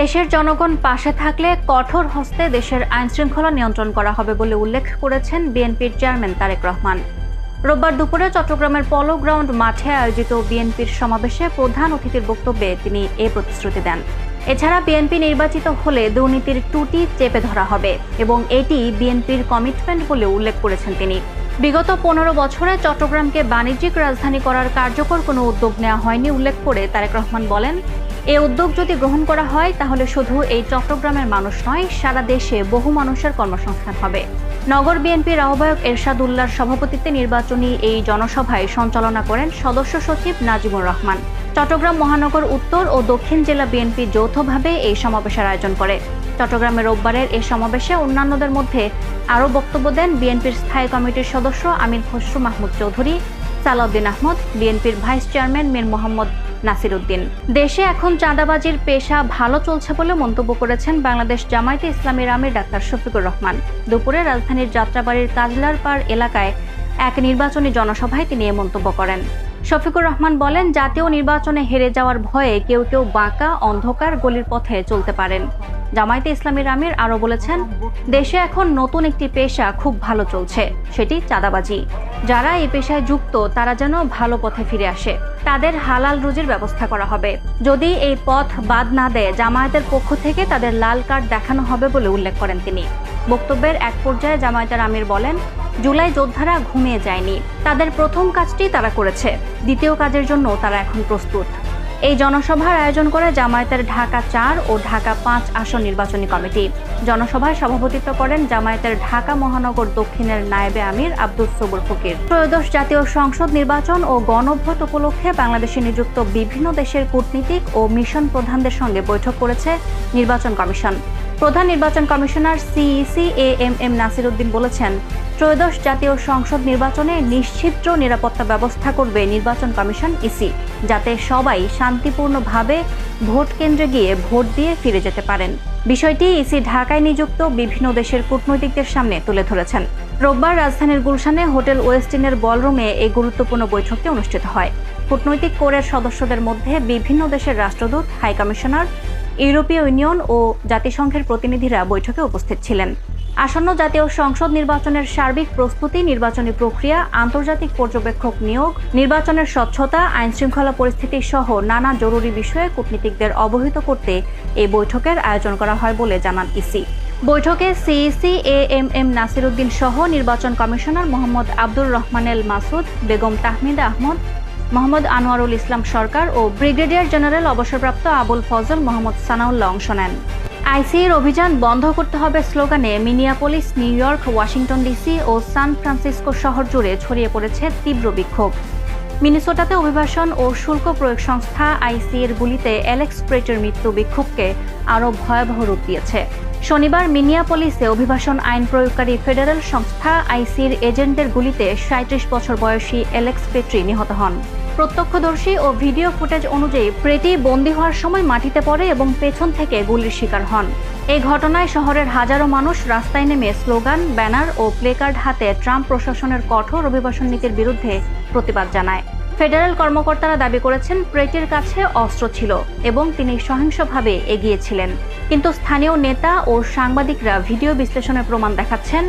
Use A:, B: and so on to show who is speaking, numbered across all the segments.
A: দেশের জনগণ পাশে থাকলে কঠোর হস্তে দেশের আইনশৃঙ্খলা নিয়ন্ত্রণ করা হবে বলে উল্লেখ করেছেন বিএনপির চেয়ারম্যান তারেক রহমান রোববার দুপুরে চট্টগ্রামের পলো গ্রাউন্ড মাঠে আয়োজিত বিএনপির সমাবেশে প্রধান অতিথির বক্তব্যে তিনি এ প্রতিশ্রুতি দেন এছাড়া বিএনপি নির্বাচিত হলে দুর্নীতির টুটি চেপে ধরা হবে এবং এটি বিএনপির কমিটমেন্ট বলে উল্লেখ করেছেন তিনি বিগত পনেরো বছরে চট্টগ্রামকে বাণিজ্যিক রাজধানী করার কার্যকর কোনো উদ্যোগ নেওয়া হয়নি উল্লেখ করে তারেক রহমান বলেন এ উদ্যোগ যদি গ্রহণ করা হয় তাহলে শুধু এই চট্টগ্রামের মানুষ নয় সারা দেশে বহু মানুষের কর্মসংস্থান হবে নগর বিএনপির আহ্বায়ক এরশাদ সভাপতিত্বে নির্বাচনী এই জনসভায় সঞ্চালনা করেন সদস্য সচিব নাজিমুর রহমান চট্টগ্রাম মহানগর উত্তর ও দক্ষিণ জেলা বিএনপি যৌথভাবে এই সমাবেশের আয়োজন করে চট্টগ্রামে রোববারের এই সমাবেশে অন্যান্যদের মধ্যে আরও বক্তব্য দেন বিএনপির স্থায়ী কমিটির সদস্য আমির খসরু মাহমুদ চৌধুরী সালাউদ্দিন আহমদ বিএনপির ভাইস চেয়ারম্যান মীর মোহাম্মদ নাসির উদ্দিন দেশে এখন চাঁদাবাজির পেশা ভালো চলছে বলে মন্তব্য করেছেন বাংলাদেশ জামায়াতে ইসলামের রামের ডাক্তার শফিকুর রহমান দুপুরে রাজধানীর যাত্রাবাড়ির কাজলার পাড় এলাকায় এক নির্বাচনী জনসভায় তিনি এ মন্তব্য করেন শফিকুর রহমান বলেন জাতীয় নির্বাচনে হেরে যাওয়ার ভয়ে কেউ কেউ বাঁকা অন্ধকার গলির পথে চলতে পারেন জামায়াতে ইসলামীর আমির আরও বলেছেন দেশে এখন নতুন একটি পেশা খুব ভালো চলছে সেটি চাঁদাবাজি যারা এই পেশায় যুক্ত তারা যেন ভালো পথে ফিরে আসে তাদের হালাল রুজির ব্যবস্থা করা হবে যদি এই পথ বাদ না দেয় জামায়াতের পক্ষ থেকে তাদের লাল কার্ড দেখানো হবে বলে উল্লেখ করেন তিনি বক্তব্যের এক পর্যায়ে জামায়াতের আমির বলেন জুলাই যোদ্ধারা ঘুমিয়ে যায়নি তাদের প্রথম কাজটি তারা করেছে দ্বিতীয় কাজের জন্য তারা এখন প্রস্তুত এই জনসভার আয়োজন করে জামায়াতের ঢাকা চার ও ঢাকা পাঁচ আসন নির্বাচনী কমিটি জনসভায় সভাপতিত্ব করেন জামায়াতের ঢাকা মহানগর দক্ষিণের নায়েবে আমির আব্দুল সবুর ফকির ত্রয়োদশ জাতীয় সংসদ নির্বাচন ও গণভোট উপলক্ষে বাংলাদেশে নিযুক্ত বিভিন্ন দেশের কূটনীতিক ও মিশন প্রধানদের সঙ্গে বৈঠক করেছে নির্বাচন কমিশন প্রধান নির্বাচন commissioner CEC A M M Nasir Uddin বলেছেন ত্রয়োদশ জাতীয় সংসদ নির্বাচনে নিশ্চিত্র নিরাপত্তা ব্যবস্থা করবে নির্বাচন কমিশন ইসি যাতে সবাই শান্তিপূর্ণভাবে ভোট কেন্দ্রে গিয়ে ভোট দিয়ে ফিরে যেতে পারেন বিষয়টি ইসি ঢাকায় নিযুক্ত বিভিন্ন দেশের কূটনৈতিকদের সামনে তুলে ধরেছেন রোববার রাজধানীর গুলশানে হোটেল ওয়েস্টিনের বলরুমে এই গুরুত্বপূর্ণ বৈঠকটি অনুষ্ঠিত হয় কূটনৈতিক কোরের সদস্যদের মধ্যে বিভিন্ন দেশের রাষ্ট্রদূত হাইকমিশনার ইউরোপীয় ইউনিয়ন ও জাতিসংঘের প্রতিনিধিরা বৈঠকে উপস্থিত ছিলেন আসন্ন জাতীয় সংসদ নির্বাচনের সার্বিক প্রস্তুতি নির্বাচনী প্রক্রিয়া আন্তর্জাতিক পর্যবেক্ষক নিয়োগ নির্বাচনের স্বচ্ছতা আইন শৃঙ্খলা পরিস্থিতি সহ নানা জরুরি বিষয়ে কূটনীতিকদের অবহিত করতে এই বৈঠকের আয়োজন করা হয় বলে জানান ইসি বৈঠকে CEC A M M Nasir Uddin সহ নির্বাচন কমিশনার মোহাম্মদ আব্দুর রহমানেল মাসুদ বেগম তাহমিদ আহমদ মোহাম্মদ আনোয়ারুল ইসলাম সরকার ও ব্রিগেডিয়ার জেনারেল অবসরপ্রাপ্ত আবুল ফজল মোহাম্মদ সানাউল্লাহ অংশ নেন আইসিএর অভিযান বন্ধ করতে হবে স্লোগানে Minneapolis New York Washington DC ও সান ফ্রান্সিসকো শহর জুড়ে ছড়িয়ে পড়েছে তীব্র বিক্ষোভ মিনিসোটাতে অভিবাসন ও শুল্ক প্রয়োগ সংস্থা আইসিএর গুলিতে অ্যালেক্স প্রেটের মৃত্যু বিক্ষোভকে আরও ভয়াবহ রূপ দিয়েছে শনিবার মিনিয়াপলিসে অভিবাসন আইন প্রয়োগকারী ফেডারেল সংস্থা আইসির এজেন্টদের গুলিতে সাঁত্রিশ বছর বয়সী অ্যালেক্স পেট্রি নিহত হন প্রত্যক্ষদর্শী ও ভিডিও ফুটেজ অনুযায়ী প্রেটি বন্দী হওয়ার সময় মাটিতে পড়ে এবং পেছন থেকে গুলির শিকার হন এই ঘটনায় শহরের হাজারো মানুষ রাস্তায় নেমে স্লোগান ব্যানার ও প্লেকার্ড হাতে ট্রাম্প প্রশাসনের কঠোর অভিবাসন নীতির বিরুদ্ধে প্রতিবাদ জানায় ফেডারেল কর্মকর্তারা দাবি করেছেন প্রেটির কাছে অস্ত্র ছিল এবং তিনি সহিংসভাবে এগিয়েছিলেন কিন্তু স্থানীয় নেতা ও সাংবাদিকরা ভিডিও বিশ্লেষণের প্রমাণ দেখাচ্ছেন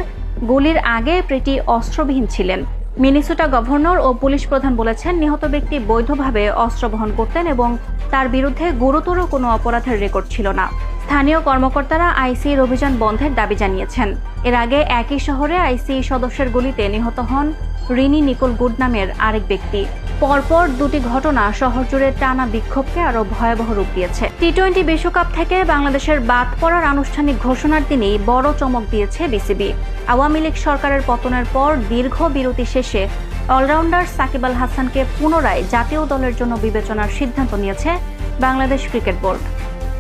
A: গুলির আগে প্রেটি অস্ত্রবিহীন ছিলেন মিনিসোটা গভর্নর ও পুলিশ প্রধান বলেছেন নিহত ব্যক্তি বৈধভাবে অস্ত্র বহন করতেন এবং তার বিরুদ্ধে গুরুতর কোনো অপরাধের রেকর্ড ছিল না স্থানীয় কর্মকর্তারা আইসির অভিযান বন্ধের দাবি জানিয়েছেন এর আগে একই শহরে আইসি সদস্যের গুলিতে নিহত হন রিনি নিকোল গুড নামের আরেক ব্যক্তি পরপর দুটি ঘটনা শহর জুড়ে টানা বিক্ষোভকে আরও ভয়াবহ রূপ দিয়েছে টি টোয়েন্টি বিশ্বকাপ থেকে বাংলাদেশের বাদ পড়ার আনুষ্ঠানিক ঘোষণার দিনেই বড় চমক দিয়েছে বিসিবি আওয়ামী লীগ সরকারের পতনের পর দীর্ঘ বিরতি শেষে অলরাউন্ডার সাকিব আল হাসানকে পুনরায় জাতীয় দলের জন্য বিবেচনার সিদ্ধান্ত নিয়েছে বাংলাদেশ ক্রিকেট বোর্ড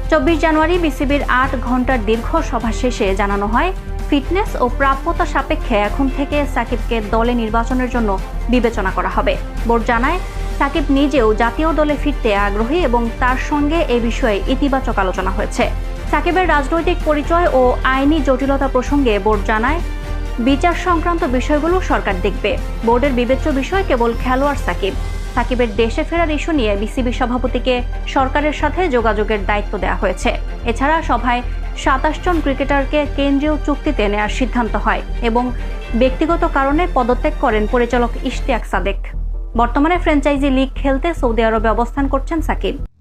A: চব্বিশ জানুয়ারি বিসিবির আট ঘন্টার দীর্ঘ সভা শেষে জানানো হয় ফিটনেস ও প্রাপ্যতা সাপেক্ষে এখন থেকে সাকিবকে দলে নির্বাচনের জন্য বিবেচনা করা হবে বোর্ড জানায় সাকিব নিজেও জাতীয় দলে ফিরতে আগ্রহী এবং তার সঙ্গে এ বিষয়ে ইতিবাচক আলোচনা হয়েছে সাকিবের রাজনৈতিক পরিচয় ও আইনি জটিলতা প্রসঙ্গে বোর্ড জানায় বিচার সংক্রান্ত বিষয়গুলো সরকার দেখবে বোর্ডের বিবেচ্য বিষয় কেবল খেলোয়াড় সাকিব সাকিবের দেশে ফেরার ইস্যু নিয়ে বিসিবি সভাপতিকে সরকারের সাথে যোগাযোগের দায়িত্ব দেওয়া হয়েছে এছাড়া সভায় সাতাশ জন ক্রিকেটারকে কেন্দ্রীয় চুক্তিতে নেওয়ার সিদ্ধান্ত হয় এবং ব্যক্তিগত কারণে পদত্যাগ করেন পরিচালক ইশতিয়াক সাদেক বর্তমানে ফ্র্যাঞ্চাইজি লিগ খেলতে সৌদি আরবে অবস্থান করছেন সাকিব